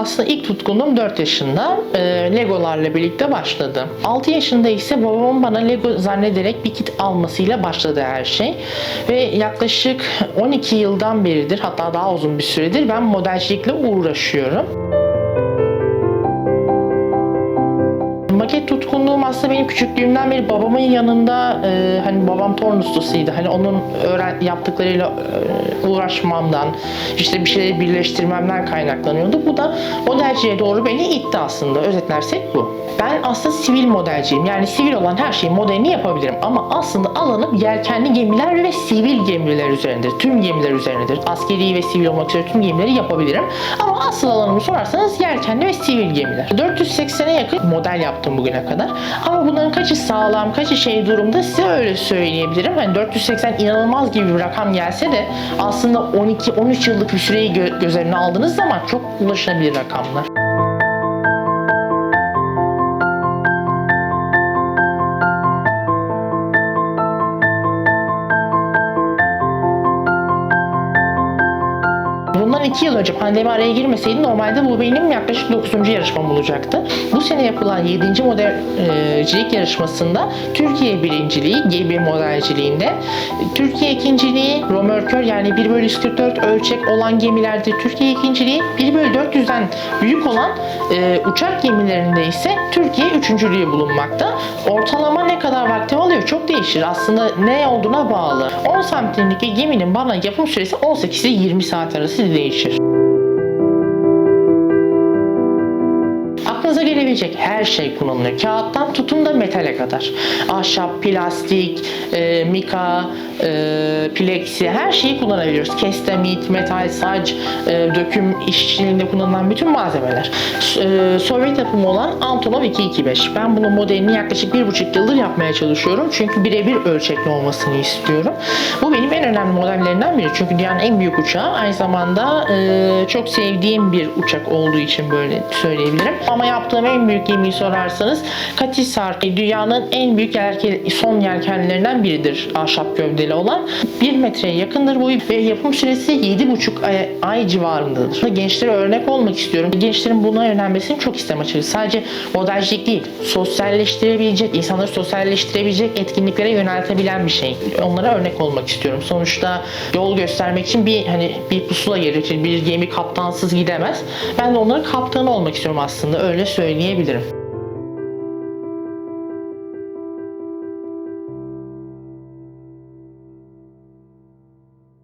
aslında ilk tutkunluğum 4 yaşında. Ee, Legolarla birlikte başladı. 6 yaşında ise babamın bana Lego zannederek bir kit almasıyla başladı her şey. Ve yaklaşık 12 yıldan beridir hatta daha uzun bir süredir ben modelcilikle uğraşıyorum. Maket tutkunluğum aslında benim küçüklüğümden beri babamın yanında e, hani babam torn ustasıydı. Hani onun öğren yaptıklarıyla e, uğraşmamdan, işte bir şeyleri birleştirmemden kaynaklanıyordu. Bu da modelciliğe doğru beni itti aslında. Özetlersek bu. Ben aslında sivil modelciyim. Yani sivil olan her şeyin modelini yapabilirim. Ama aslında alanım yelkenli gemiler ve sivil gemiler üzerindedir. Tüm gemiler üzerindedir. Askeri ve sivil olmak üzere tüm gemileri yapabilirim. Ama asıl alanımı sorarsanız yelkenli ve sivil gemiler. 480'e yakın model yaptım bugüne kadar. Ama bunların kaçı sağlam, kaçı şey durumda size öyle söyleyebilirim. Hani 480 inanılmaz gibi bir rakam gelse de aslında 12-13 yıllık bir süreyi gö- göz önüne aldığınız zaman çok ulaşılabilir rakamlar. Bundan iki yıl önce pandemi araya girmeseydi normalde bu benim yaklaşık 9. yarışmam olacaktı. Bu sene yapılan 7. modelcilik yarışmasında Türkiye birinciliği GB modelciliğinde, Türkiye ikinciliği romörkör yani 1 bölü 144 ölçek olan gemilerde Türkiye ikinciliği, 1 bölü 400'den büyük olan e, uçak gemilerinde ise Türkiye üçüncülüğü bulunmakta. Ortalama ne kadar vaktim alıyor çok değişir. Aslında ne olduğuna bağlı. 10 santimlik geminin bana yapım süresi 18 ile 20 saat arası değişir. Aklınıza gelebilecek her şey kullanılıyor. Kağıttan tutun da metale kadar. Ahşap, plastik, e, mika, e, plexi her şeyi kullanabiliyoruz. Kestemit, metal, sac, e, döküm işçiliğinde kullanılan bütün malzemeler. E, Sovyet yapımı olan Antonov 225. Ben bunun modelini yaklaşık bir buçuk yıldır yapmaya çalışıyorum. Çünkü birebir ölçekli olmasını istiyorum. Bu benim en önemli modellerinden biri. Çünkü dünyanın en büyük uçağı. Aynı zamanda e, çok sevdiğim bir uçak olduğu için böyle söyleyebilirim. Ama yaptığım en büyük gemiyi sorarsanız Katisar dünyanın en büyük yelken, son yelkenlerinden biridir ahşap gövdeli olan. 1 metreye yakındır boyu ve yapım süresi 7,5 ay, ay civarındadır. Gençlere örnek olmak istiyorum. Gençlerin buna yönelmesini çok istem açıkçası. Sadece modelcilik değil, sosyalleştirebilecek, insanları sosyalleştirebilecek etkinliklere yöneltebilen bir şey. Onlara örnek olmak istiyorum. Sonuçta yol göstermek için bir hani bir pusula gerekir. Bir gemi kaptansız gidemez. Ben de onların kaptanı olmak istiyorum aslında. Öyle söyleyebilirim.